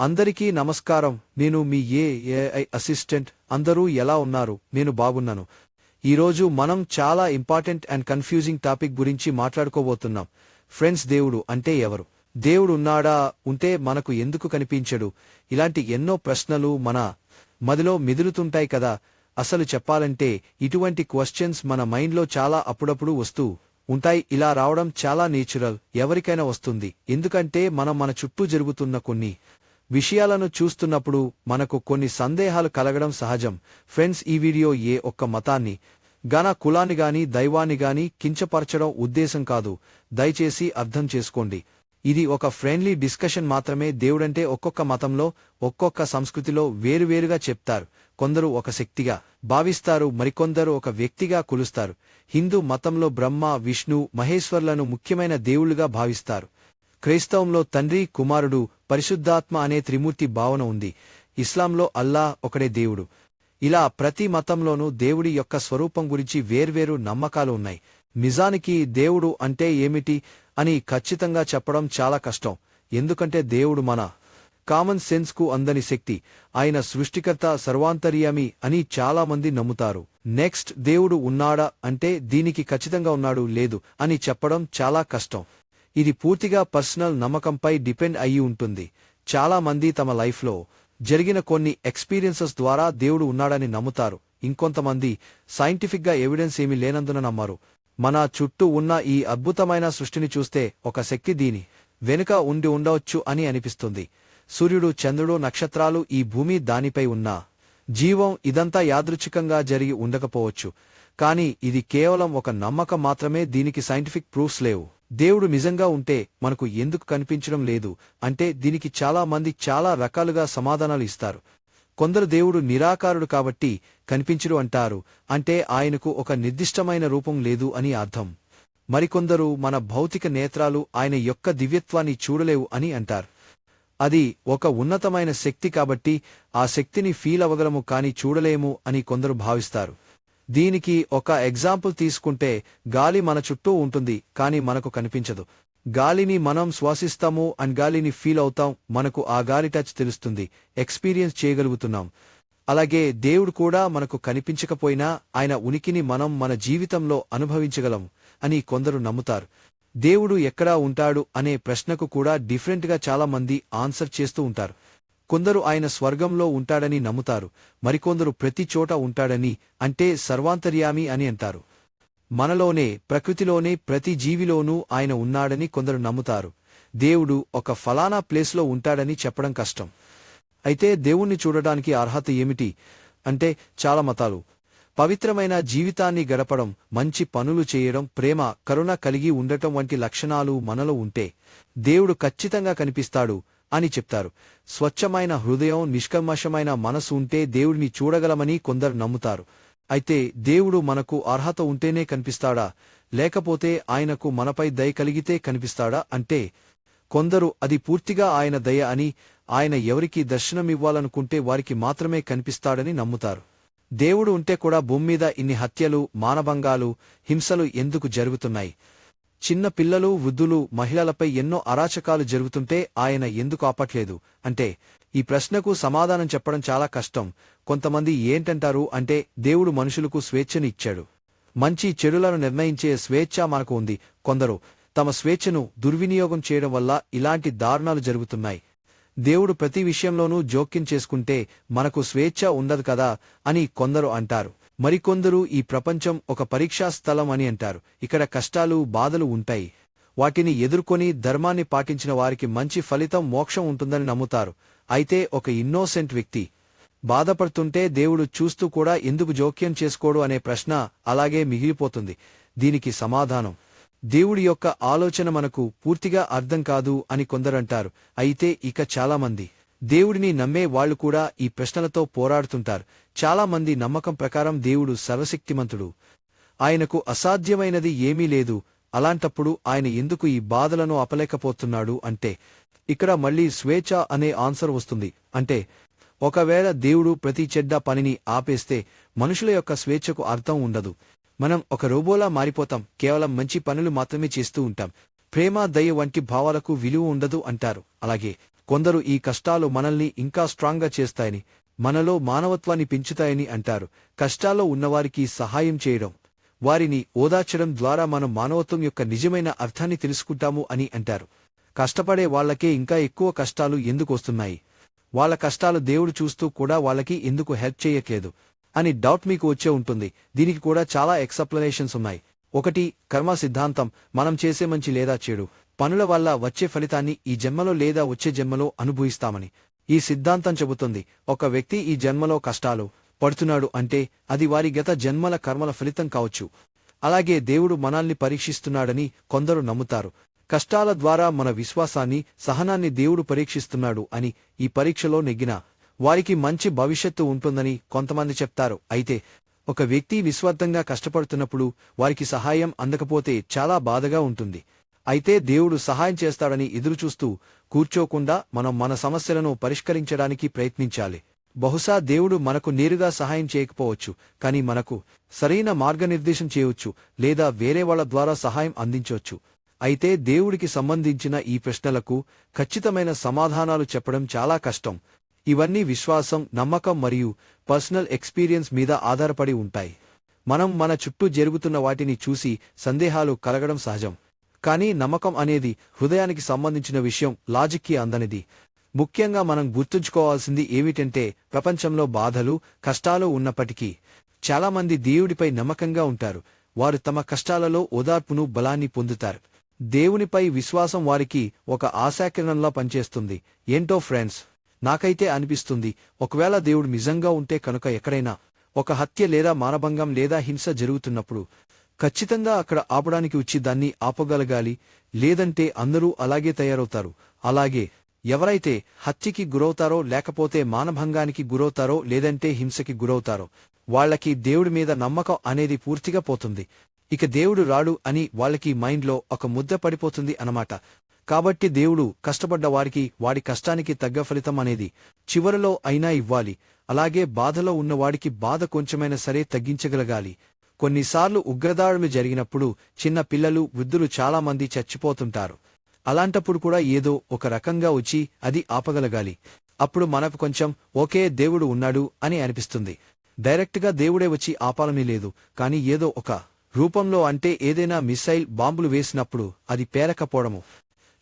అందరికీ నమస్కారం. నేను మీ ఏఐ అసిస్టెంట్ అందరూ ఎలా ఉన్నారు? నేను బాగున్నాను. ఈరోజు మనం చాలా ఇంపార్టెంట్ అండ్ కన్ఫ్యూజింగ్ టాపిక్ గురించి మాట్లాడుకోబోతున్నాం. ఫ్రెండ్స్ దేవుడు అంటే ఎవరు? దేవుడు ఉన్నాడా? ఉంటే మనకు ఎందుకు కనిపించడు? ఇలాంటి ఎన్నో ప్రశ్నలు మన మదిలో మెదులుతుంటాయి కదా. అసలు చెప్పాలంటే ఇటువంటి క్వశ్చన్స్ మన మైండ్లో చాలా అప్పుడప్పుడు వస్తూ ఉంటాయి. ఇలా రావడం చాలా నేచురల్ ఎవరికైనా వస్తుంది. ఎందుకంటే మనం మన చుట్టూ జరుగుతున్న కొన్ని విషయాలను చూస్తున్నప్పుడు మనకు కొన్ని సందేహాలు కలగడం సహజం. ఫ్రెండ్స్ ఈ వీడియో ఏ ఒక్క మతాన్ని ఘన కులాన్ని గాని దైవాన్ని గాని కించపరచడం ఉద్దేశం కాదు. దయచేసి అర్థం చేసుకోండి. ఇది ఒక ఫ్రెండ్లీ డిస్కషన్ మాత్రమే. దేవుడంటే ఒక్కొక్క మతంలో ఒక్కొక్క సంస్కృతిలో వేరువేరుగా చెప్తారు. కొందరు ఒక శక్తిగా భావిస్తారు మరికొందరు ఒక వ్యక్తిగా కొలుస్తారు. హిందూ మతంలో బ్రహ్మ విష్ణు మహేశ్వర్లను ముఖ్యమైన దేవుళ్ళుగా భావిస్తారు. క్రైస్తవంలో తండ్రి కుమారుడు పరిశుద్ధాత్మ అనే త్రిమూర్తి భావన ఉంది. ఇస్లాంలో అల్లా ఒకడే దేవుడు. ఇలా ప్రతి మతంలోనూ దేవుడి యొక్క స్వరూపం గురించి వేర్వేరు నమ్మకాలు ఉన్నాయి. నిజానికి దేవుడు అంటే ఏమిటి అని ఖచ్చితంగా చెప్పడం చాలా కష్టం. ఎందుకంటే దేవుడు మన కామన్ సెన్స్కు అందని శక్తి ఆయన సృష్టికర్త సర్వాంతర్యామి అని చాలా మంది నమ్ముతారు. నెక్స్ట్ దేవుడు ఉన్నాడా అంటే దీనికి ఖచ్చితంగా ఉన్నాడు లేదు అని చెప్పడం చాలా కష్టం. ఇది పూర్తిగా పర్సనల్ నమ్మకంపై డిపెండ్ అయి ఉంటుంది. చాలా మంది తమ లైఫ్లో జరిగిన కొన్ని ఎక్స్పీరియన్సెస్ ద్వారా దేవుడు ఉన్నాడని నమ్ముతారు. ఇంకొంతమంది సైంటిఫిక్గా ఎవిడెన్స్ ఏమీ లేనందున నమ్మరు. మన చుట్టూ ఉన్న ఈ అద్భుతమైన సృష్టిని చూస్తే ఒక శక్తి దీని వెనుక ఉండి ఉండవచ్చు అని అనిపిస్తుంది. సూర్యుడు చంద్రుడు నక్షత్రాలు ఈ భూమి దానిపై ఉన్నా జీవం ఇదంతా యాదృచ్ఛికంగా జరిగి ఉండకపోవచ్చు. కాని ఇది కేవలం ఒక నమ్మకం మాత్రమే దీనికి సైంటిఫిక్ ప్రూఫ్స్ లేవు. దేవుడు నిజంగా ఉంటే మనకు ఎందుకు కనిపించడం లేదు? అంటే దీనికి చాలా మంది చాలా రకాలుగా సమాధానాలు ఇస్తారు. కొందరు దేవుడు నిరాకారుడు కాబట్టి కనిపించడు అంటారు. అంటే ఆయనకు ఒక నిర్దిష్టమైన రూపం లేదు అని అర్థం. మరికొందరు మన భౌతిక నేత్రాలు ఆయన యొక్క దివ్యత్వాన్ని చూడలేవు అని అంటారు. అది ఒక ఉన్నతమైన శక్తి కాబట్టి ఆ శక్తిని ఫీల్ అవ్వగలము కాని చూడలేము అని కొందరు భావిస్తారు. దీనికి ఒక ఎగ్జాంపుల్ తీసుకుంటే గాలి మన చుట్టూ ఉంటుంది కాని మనకు కనిపించదు. గాలిని మనం శ్వాసిస్తాము అండ్ గాలిని ఫీల్ అవుతాం మనకు ఆ గాలి టచ్ తెలుస్తుంది ఎక్స్పీరియన్స్ చేయగలుగుతున్నాం. అలాగే దేవుడు కూడా మనకు కనిపించకపోయినా ఆయన ఉనికిని మనం మన జీవితంలో అనుభవించగలం అని కొందరు నమ్ముతారు. దేవుడు ఎక్కడా ఉంటాడు అనే ప్రశ్నకు కూడా డిఫరెంట్గా చాలా మంది ఆన్సర్ చేస్తూ ఉంటారు. కొందరు ఆయన స్వర్గంలో ఉంటాడని నమ్ముతారు మరికొందరు ప్రతి చోట ఉంటాడని అంటే సర్వాంతర్యామి అని అంటారు. మనలోనే ప్రకృతిలోనే ప్రతి జీవిలోనూ ఆయన ఉన్నాడని కొందరు నమ్ముతారు. దేవుడు ఒక ఫలానా ప్లేస్లో ఉంటాడని చెప్పడం కష్టం. అయితే దేవుణ్ణి చూడడానికి అర్హత ఏమిటి? అంటే చాలా మతాలు. పవిత్రమైన జీవితాన్ని గడపడం మంచి పనులు చేయడం ప్రేమ కరుణ కలిగి ఉండటం వంటి లక్షణాలు మనలో ఉంటే దేవుడు ఖచ్చితంగా కనిపిస్తాడు. అని చెప్తారు. స్వచ్ఛమైన హృదయం నిష్కర్మషమైన మనసు ఉంటే దేవుడిని చూడగలమని కొందరు నమ్ముతారు. అయితే దేవుడు మనకు అర్హత ఉంటేనే కనిపిస్తాడా? లేకపోతే ఆయనకు మనపై దయ కలిగితే కనిపిస్తాడా? అంటే కొందరు అది పూర్తిగా ఆయన దయ అని ఆయన ఎవరికి దర్శనమివ్వాలనుకుంటే వారికి మాత్రమే కనిపిస్తాడని నమ్ముతారు. దేవుడు ఉంటే కూడా భూమ్మీద ఇన్ని హత్యలు మానభంగాలు హింసలు ఎందుకు జరుగుతున్నాయి? చిన్న పిల్లలు వృద్ధులు మహిళలపై ఎన్నో అరాచకాలు జరుగుతుంటే ఆయన ఎందుకు ఆపట్లేదు? అంటే ఈ ప్రశ్నకు సమాధానం చెప్పడం చాలా కష్టం. కొంతమంది ఏంటంటారు అంటే దేవుడు మనుషులకు స్వేచ్ఛను ఇచ్చాడు. మంచి చెడులను నిర్ణయించే స్వేచ్ఛ మనకు ఉంది. కొందరు తమ స్వేచ్ఛను దుర్వినియోగం చేయడం వల్ల ఇలాంటి దారుణాలు జరుగుతున్నాయి. దేవుడు ప్రతి విషయంలోనూ జోక్యం చేసుకుంటే మనకు స్వేచ్ఛ ఉండదు కదా అని కొందరు అంటారు. మరికొందరు ఈ ప్రపంచం ఒక పరీక్షా స్థలం అని అంటారు. ఇక్కడ కష్టాలు బాధలు ఉంటాయి. వాటిని ఎదుర్కొని ధర్మాన్ని పాటించిన వారికి మంచి ఫలితం మోక్షం ఉంటుందని నమ్ముతారు. అయితే ఒక ఇన్నోసెంట్ వ్యక్తి బాధపడుతుంటే దేవుడు చూస్తూ కూడా ఎందుకు జోక్యం చేసుకోడు అనే ప్రశ్న అలాగే మిగిలిపోతుంది. దీనికి సమాధానం దేవుడి యొక్క ఆలోచన మనకు పూర్తిగా అర్థం కాదు అని కొందరంటారు అయితే ఇక చాలామంది దేవుడిని నమ్మే వాళ్ళు కూడా ఈ ప్రశ్నలతో పోరాడుతుంటారు. చాలా మంది నమ్మకం ప్రకారం దేవుడు సర్వశక్తిమంతుడు. ఆయనకు అసాధ్యమైనది ఏమీ లేదు. అలాంటప్పుడు ఆయన ఎందుకు ఈ బాధలను అపలేకపోతున్నాడు అంటే ఇక్కడ మళ్ళీ స్వేచ్ఛ అనే ఆన్సర్ వస్తుంది. అంటే ఒకవేళ దేవుడు ప్రతి చెడ్డ పనిని ఆపేస్తే మనుషుల యొక్క స్వేచ్ఛకు అర్థం ఉండదు. మనం ఒక రోబోలా మారిపోతాం. కేవలం మంచి పనులు మాత్రమే చేస్తూ ఉంటాం. ప్రేమ దయ వంటి భావాలకు విలువ ఉండదు అంటారు. అలాగే కొందరు ఈ కష్టాలు మనల్ని ఇంకా స్ట్రాంగ్గా చేస్తాయని మనలో మానవత్వాన్ని పెంచుతాయని అంటారు. కష్టాల్లో ఉన్నవారికి సహాయం చేయడం వారిని ఓదార్చడం ద్వారా మనం మానవత్వం యొక్క నిజమైన అర్థాన్ని తెలుసుకుంటాము అని అంటారు. కష్టపడే వాళ్ళకే ఇంకా ఎక్కువ కష్టాలు ఎందుకు వస్తున్నాయి? వాళ్ళ కష్టాలు దేవుడు చూస్తూ కూడా వాళ్ళకి ఎందుకు హెల్ప్ చేయట్లేదు? అని డౌట్ మీకు వచ్చే ఉంటుంది. దీనికి కూడా చాలా ఎక్సప్లనేషన్స్ ఉన్నాయి. ఒకటి కర్మ సిద్ధాంతం. మనం చేసే మంచి లేదా చెడు. పనుల వల్ల వచ్చే ఫలితాన్ని ఈ జన్మలో లేదా వచ్చే జన్మలో అనుభవిస్తామని ఈ సిద్ధాంతం చెబుతుంది. ఒక వ్యక్తి ఈ జన్మలో కష్టాలు పడుతున్నాడు అంటే అది వారి గత జన్మల కర్మల ఫలితం కావచ్చు. అలాగే దేవుడు మనల్ని పరీక్షిస్తున్నాడని కొందరు నమ్ముతారు. కష్టాల ద్వారా మన విశ్వాసాన్ని సహనాన్ని దేవుడు పరీక్షిస్తున్నాడు అని ఈ పరీక్షలో నెగ్గిన వారికి మంచి భవిష్యత్తు ఉంటుందని కొంతమంది చెప్తారు. అయితే ఒక వ్యక్తి విశ్వార్థంగా కష్టపడుతున్నప్పుడు వారికి సహాయం అందకపోతే చాలా బాధగా ఉంటుంది. అయితే దేవుడు సహాయం చేస్తాడని ఎదురుచూస్తూ కూర్చోకుండా మనం మన సమస్యలను పరిష్కరించడానికి ప్రయత్నించాలి. బహుశా దేవుడు మనకు నేరుగా సహాయం చేయకపోవచ్చు కాని మనకు సరైన మార్గనిర్దేశం చేయవచ్చు లేదా వేరే వాళ్ళ ద్వారా సహాయం అందించవచ్చు. అయితే దేవుడికి సంబంధించిన ఈ ప్రశ్నలకు ఖచ్చితమైన సమాధానాలు చెప్పడం చాలా కష్టం. ఇవన్నీ విశ్వాసం నమ్మకం మరియు పర్సనల్ ఎక్స్పీరియన్స్ మీద ఆధారపడి ఉంటాయి. మనం మన చుట్టూ జరుగుతున్న వాటిని చూసి సందేహాలు కలగడం సహజం. కానీ నమ్మకం అనేది హృదయానికి సంబంధించిన విషయం లాజిక్కి అందనిది. ముఖ్యంగా మనం గుర్తుంచుకోవాల్సింది ఏమిటంటే ప్రపంచంలో బాధలు కష్టాలు ఉన్నప్పటికీ చాలామంది దేవుడిపై నమ్మకంగా ఉంటారు. వారు తమ కష్టాలలో ఓదార్పును బలాన్ని పొందుతారు. దేవునిపై విశ్వాసం వారికి ఒక ఆశాకిరణంలా పనిచేస్తుంది. ఏంటో ఫ్రెండ్స్ నాకైతే అనిపిస్తుంది ఒకవేళ దేవుడు నిజంగా ఉంటే కనుక ఎక్కడైనా ఒక హత్య లేదా మానభంగం లేదా హింస జరుగుతున్నప్పుడు ఖచ్చితంగా అక్కడ ఆపడానికి వచ్చి దాన్ని ఆపగలగాలి. లేదంటే అందరూ అలాగే తయారవుతారు. అలాగే ఎవరైతే హత్యకి గురవుతారో లేకపోతే మానభంగానికి గురవుతారో లేదంటే హింసకి గురవుతారో వాళ్ళకి దేవుడి మీద నమ్మకం అనేది పూర్తిగా పోతుంది. ఇక దేవుడు రాడు అని వాళ్ళకి మైండ్లో ఒక ముద్ద పడిపోతుంది అనమాట కాబట్టి దేవుడు కష్టపడ్డ వారికి వాడి కష్టానికి తగ్గ ఫలితం అనేది చివరలో అయినా ఇవ్వాలి. అలాగే బాధలో ఉన్నవాడికి బాధ కొంచెమైనా సరే తగ్గించగలగాలి. కొన్నిసార్లు ఉగ్రదాడులు జరిగినప్పుడు చిన్న పిల్లలు వృద్ధులు చాలామంది చచ్చిపోతుంటారు. అలాంటప్పుడు కూడా ఏదో ఒక రకంగా వచ్చి అది ఆపగలగాలి. అప్పుడు మనకు కొంచెం ఓకే దేవుడు ఉన్నాడు అని అనిపిస్తుంది. డైరెక్ట్గా దేవుడే వచ్చి ఆపాలని లేదు. కాని ఏదో ఒక రూపంలో అంటే ఏదైనా మిసైల్ బాంబులు వేసినప్పుడు అది పేరకపోవడము.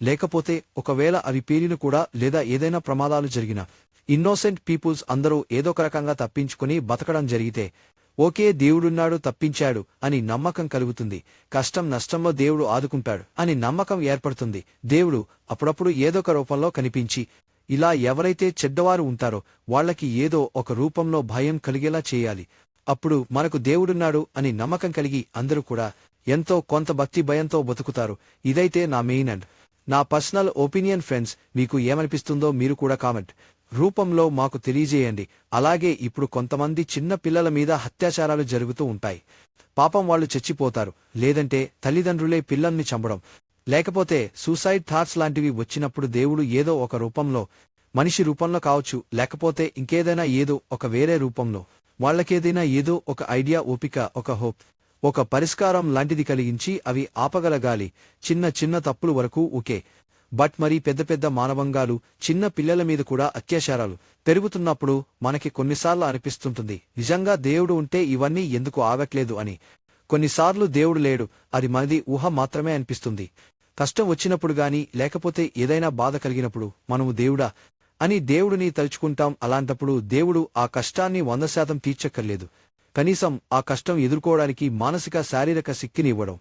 లేకపోతే ఒకవేళ అవి పేలిన కూడా లేదా ఏదైనా ప్రమాదాలు జరిగినా ఇన్నోసెంట్ పీపుల్స్ అందరూ ఏదొక రకంగా తప్పించుకుని బతకడం జరిగితే ఓకే దేవుడున్నాడు తప్పించాడు అని నమ్మకం కలుగుతుంది. కష్టం నష్టంలో దేవుడు ఆదుకుంటాడు అని నమ్మకం ఏర్పడుతుంది. దేవుడు అప్పుడప్పుడు ఏదొక రూపంలో కనిపించి ఇలా ఎవరైతే చెడ్డవారు ఉంటారో వాళ్ళకి ఏదో ఒక రూపంలో భయం కలిగేలా చేయాలి. అప్పుడు మనకు దేవుడున్నాడు అని నమ్మకం కలిగి అందరూ కూడా ఎంతో కొంత భక్తి భయంతో బతుకుతారు. ఇదైతే నా మెయిన్ అండ్. నా పర్సనల్ ఒపీనియన్ ఫ్రెండ్స్ మీకు ఏమనిపిస్తుందో మీరు కూడా కామెంట్ రూపంలో మాకు తెలియజేయండి. అలాగే ఇప్పుడు కొంతమంది చిన్న పిల్లల మీద అత్యాచారాలు జరుగుతూ ఉంటాయి. పాపం వాళ్ళు చచ్చిపోతారు. లేదంటే తల్లిదండ్రులే పిల్లల్ని చంపడం. లేకపోతే సూసైడ్ థాట్స్ లాంటివి వచ్చినప్పుడు దేవుడు ఏదో ఒక రూపంలో మనిషి రూపంలో కావచ్చు. లేకపోతే ఇంకేదైనా ఏదో ఒక వేరే రూపంలో. వాళ్ళకేదైనా ఏదో ఒక ఐడియా ఓపిక ఒక హోప్. ఒక పరిష్కారం లాంటిది కలిగించి అవి ఆపగలగాలి. చిన్న చిన్న తప్పులు వరకు ఓకే బట్ మరి పెద్ద పెద్ద మానవంగాలు చిన్న పిల్లల మీద కూడా అత్యాచారాలు పెరుగుతున్నప్పుడు మనకి కొన్నిసార్లు అనిపిస్తుంటుంది. నిజంగా దేవుడు ఉంటే ఇవన్నీ ఎందుకు ఆగట్లేదు అని. కొన్నిసార్లు దేవుడు లేడు అది మనది ఊహ మాత్రమే అనిపిస్తుంది. కష్టం వచ్చినప్పుడు గాని లేకపోతే ఏదైనా బాధ కలిగినప్పుడు మనము దేవుడా అని దేవుడిని తలుచుకుంటాం. అలాంటప్పుడు దేవుడు ఆ కష్టాన్ని వంద శాతం తీర్చక్కర్లేదు. కనీసం ఆ కష్టం ఎదుర్కోవడానికి మానసిక శారీరక శక్తిని ఇవ్వడం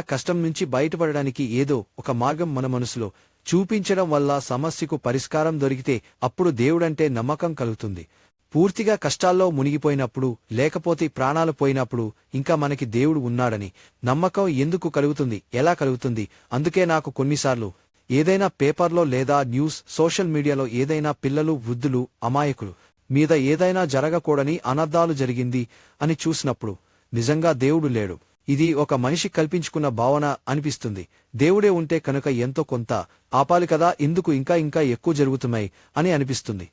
కష్టం నుంచి బయటపడడానికి ఏదో ఒక మార్గం మన మనసులో చూపించడం వల్ల సమస్యకు పరిష్కారం దొరికితే అప్పుడు దేవుడంటే నమ్మకం కలుగుతుంది. పూర్తిగా కష్టాల్లో మునిగిపోయినప్పుడు లేకపోతే ప్రాణాలు పోయినప్పుడు ఇంకా మనకి దేవుడు ఉన్నాడని నమ్మకం ఎందుకు కలుగుతుంది ఎలా కలుగుతుంది? అందుకే నాకు కొన్నిసార్లు ఏదైనా పేపర్లో లేదా న్యూస్ సోషల్ మీడియాలో ఏదైనా పిల్లలు వృద్ధులు అమాయకులు మీద ఏదైనా జరగకూడని అనర్థాలు జరిగింది అని చూసినప్పుడు నిజంగా దేవుడు లేడు. ఇది ఒక మనిషి కల్పించుకున్న భావన అనిపిస్తుంది. దేవుడే ఉంటే కనుక ఎంతో కొంత ఆపాలి కదా ఎందుకు ఇంకా ఇంకా ఎక్కువ జరుగుతున్నాయి అని అనిపిస్తుంది.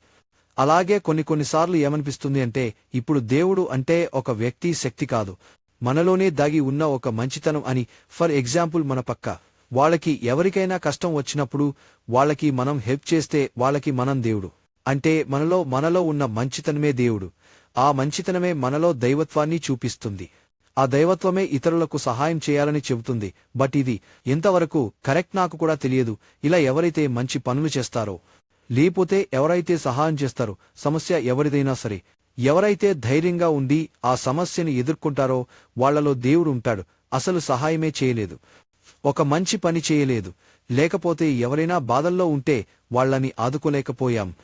అలాగే కొన్ని కొన్నిసార్లు ఏమనిపిస్తుంది అంటే ఇప్పుడు దేవుడు అంటే ఒక వ్యక్తి శక్తి కాదు. మనలోనే దాగి ఉన్న ఒక మంచితనం అని ఫర్ ఎగ్జాంపుల్ మన పక్క. వాళ్ళకి ఎవరికైనా కష్టం వచ్చినప్పుడు వాళ్ళకి మనం హెల్ప్ చేస్తే వాళ్ళకి మనం దేవుడు. అంటే మనలో మనలో ఉన్న మంచితనమే దేవుడు. ఆ మంచితనమే మనలో దైవత్వాన్ని చూపిస్తుంది. ఆ దైవత్వమే ఇతరులకు సహాయం చేయాలని చెబుతుంది. బట్ ఇది ఎంతవరకు కరెక్ట్ నాకు కూడా తెలియదు. ఇలా ఎవరైతే మంచి పనులు చేస్తారో లేపోతే ఎవరైతే సహాయం చేస్తారో సమస్య ఎవరిదైనా సరే ఎవరైతే ధైర్యంగా ఉండి ఆ సమస్యని ఎదుర్కొంటారో వాళ్ళలో దేవుడు ఉంటాడు. అసలు సహాయమే చేయలేదు. ఒక మంచి పని చేయలేదు. లేకపోతే ఎవరైనా బాధల్లో ఉంటే వాళ్ళని ఆదుకోలేకపోయాం.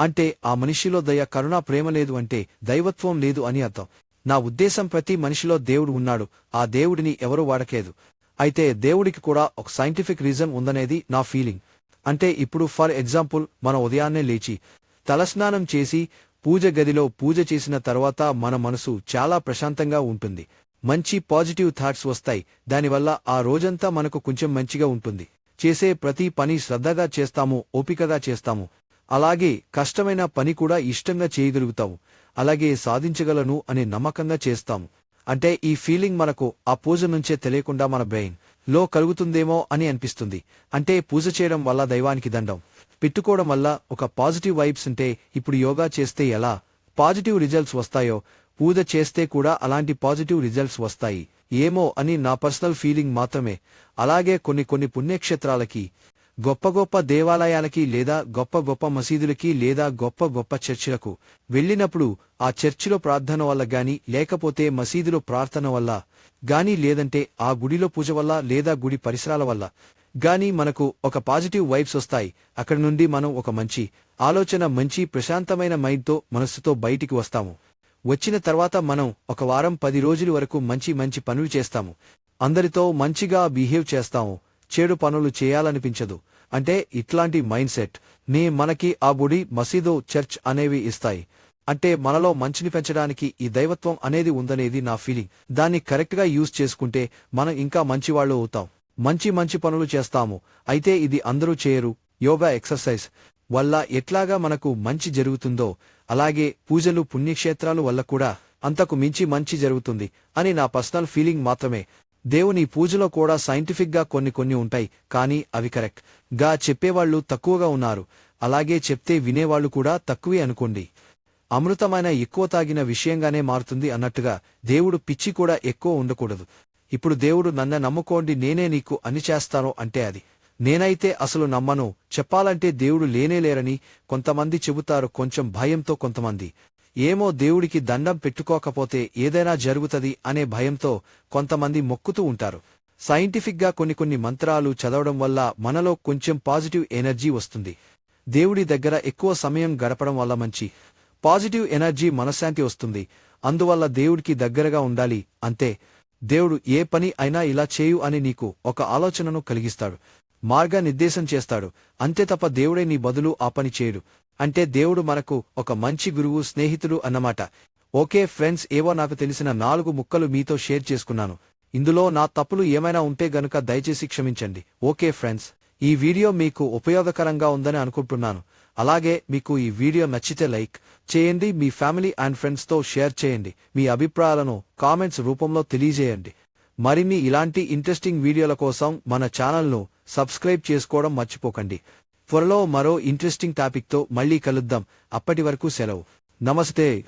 అంటే ఆ మనిషిలో దయ కరుణ ప్రేమ లేదు అంటే దైవత్వం లేదు అని అర్థం. నా ఉద్దేశం ప్రతి మనిషిలో దేవుడు ఉన్నాడు ఆ దేవుడిని ఎవరూ వాడకేదు అయితే దేవుడికి కూడా ఒక సైంటిఫిక్ రీజన్ ఉందనేది నా ఫీలింగ్. అంటే ఇప్పుడు ఫర్ ఎగ్జాంపుల్ మన ఉదయాన్నే లేచి తలస్నానం చేసి పూజ గదిలో పూజ చేసిన తర్వాత మన మనసు చాలా ప్రశాంతంగా ఉంటుంది. మంచి పాజిటివ్ థాట్స్ వస్తాయి. దానివల్ల ఆ రోజంతా మనకు కొంచెం మంచిగా ఉంటుంది. చేసే ప్రతి పని శ్రద్ధగా చేస్తాము ఓపికగా చేస్తాము. అలాగే కష్టమైన పని కూడా ఇష్టంగా చేయగలుగుతాము అలాగే సాధించగలను అనే నమ్మకంగా చేస్తాము. అంటే ఈ ఫీలింగ్ మనకు ఆ పూజ నుంచే తెలియకుండా మన బ్రెయిన్లో కలుగుతుందేమో అని అనిపిస్తుంది. అంటే పూజ చేయడం వల్ల దైవానికి దండం. పెట్టుకోవడం వల్ల ఒక పాజిటివ్ వైబ్స్ ఉంటే ఇప్పుడు యోగా చేస్తే ఎలా? పాజిటివ్ రిజల్ట్స్ వస్తాయో? పూజ చేస్తే కూడా అలాంటి పాజిటివ్ రిజల్ట్స్ వస్తాయి. ఏమో అని నా పర్సనల్ ఫీలింగ్ మాత్రమే. అలాగే కొన్ని కొన్ని పుణ్యక్షేత్రాలకి గొప్ప గొప్ప దేవాలయాలకి లేదా గొప్ప గొప్ప మసీదులకి లేదా గొప్ప గొప్ప చర్చిలకు వెళ్ళినప్పుడు ఆ చర్చిలో ప్రార్థన వల్ల గాని లేకపోతే మసీదులో ప్రార్థన వల్ల గాని లేదంటే ఆ గుడిలో పూజ వల్ల లేదా గుడి పరిసరాల వల్ల గాని మనకు ఒక పాజిటివ్ వైబ్స్ వస్తాయి. అక్కడి నుండి మనం ఒక మంచి ఆలోచన మంచి ప్రశాంతమైన మైండ్తో మనస్సుతో బయటికి వస్తాము. వచ్చిన తర్వాత మనం ఒక వారం పది రోజుల వరకు మంచి మంచి పనులు చేస్తాము. అందరితో మంచిగా బిహేవ్ చేస్తాము. చెడు పనులు చేయాలనిపించదు. అంటే ఇట్లాంటి మైండ్ సెట్ నీ మనకి ఆ గుడి మసీదు చర్చ్ అనేవి ఇస్తాయి. అంటే మనలో మంచిని పెంచడానికి ఈ దైవత్వం అనేది ఉందనేది నా ఫీలింగ్. దాన్ని కరెక్ట్గా యూజ్ చేసుకుంటే మనం ఇంకా మంచివాళ్ళు అవుతాం. మంచి మంచి పనులు చేస్తాము. అయితే ఇది అందరూ చేయరు. యోగా ఎక్సర్సైజ్ వల్ల ఎట్లాగా మనకు మంచి జరుగుతుందో అలాగే పూజలు పుణ్యక్షేత్రాలు వల్ల కూడా అంతకు మించి మంచి జరుగుతుంది అని నా పర్సనల్ ఫీలింగ్ మాత్రమే. దేవుని పూజలో కూడా సైంటిఫిక్గా కొన్ని కొన్ని ఉంటాయి కానీ అవి కరెక్ట్. గా చెప్పేవాళ్ళు తక్కువగా ఉన్నారు. అలాగే చెప్తే వినేవాళ్ళు కూడా తక్కువే అనుకోండి. అమృతమైన ఎక్కువ తాగిన విషయంగానే మారుతుంది అన్నట్టుగా దేవుడు పిచ్చి కూడా ఎక్కువ ఉండకూడదు. ఇప్పుడు దేవుడు నన్న నమ్ముకోండి నేనే నీకు అని చేస్తాను అంటే అది. నేనైతే అసలు నమ్మను. చెప్పాలంటే దేవుడు లేనేలేరని కొంతమంది చెబుతారు కొంచెం భయంతో కొంతమంది. ఏమో దేవుడికి దండం పెట్టుకోకపోతే ఏదైనా జరుగుతది అనే భయంతో కొంతమంది మొక్కుతూ ఉంటారు. సైంటిఫిక్గా కొన్ని కొన్ని మంత్రాలు చదవడం వల్ల మనలో కొంచెం పాజిటివ్ ఎనర్జీ వస్తుంది. దేవుడి దగ్గర ఎక్కువ సమయం గడపడం వల్ల మంచి పాజిటివ్ ఎనర్జీ మనశ్శాంతి వస్తుంది. అందువల్ల దేవుడికి దగ్గరగా ఉండాలి. అంతే. దేవుడు ఏ పని అయినా ఇలా చేయు అని నీకు ఒక ఆలోచనను కలిగిస్తాడు. మార్గనిర్దేశం చేస్తాడు. అంతే తప్ప దేవుడే నీ బదులు ఆ పని చేయడు. అంటే దేవుడు మనకు ఒక మంచి గురువు స్నేహితుడు అన్నమాట. ఓకే ఫ్రెండ్స్ ఏవో నాకు తెలిసిన నాలుగు ముక్కలు మీతో షేర్ చేసుకున్నాను. ఇందులో నా తప్పులు ఏమైనా ఉంటే గనుక దయచేసి క్షమించండి. ఓకే ఫ్రెండ్స్ ఈ వీడియో మీకు ఉపయోగకరంగా ఉందని అనుకుంటున్నాను. అలాగే మీకు ఈ వీడియో నచ్చితే లైక్ చేయండి మీ ఫ్యామిలీ అండ్ ఫ్రెండ్స్తో షేర్ చేయండి. మీ అభిప్రాయాలను కామెంట్స్ రూపంలో తెలియజేయండి. మరిన్ని ఇలాంటి ఇంట్రెస్టింగ్ వీడియోల కోసం మన ఛానల్ను సబ్స్క్రైబ్ చేసుకోవడం మర్చిపోకండి. త్వరలో మరో ఇంట్రెస్టింగ్ టాపిక్తో మళ్ళీ కలుద్దాం. అప్పటి వరకు సెలవు. నమస్తే.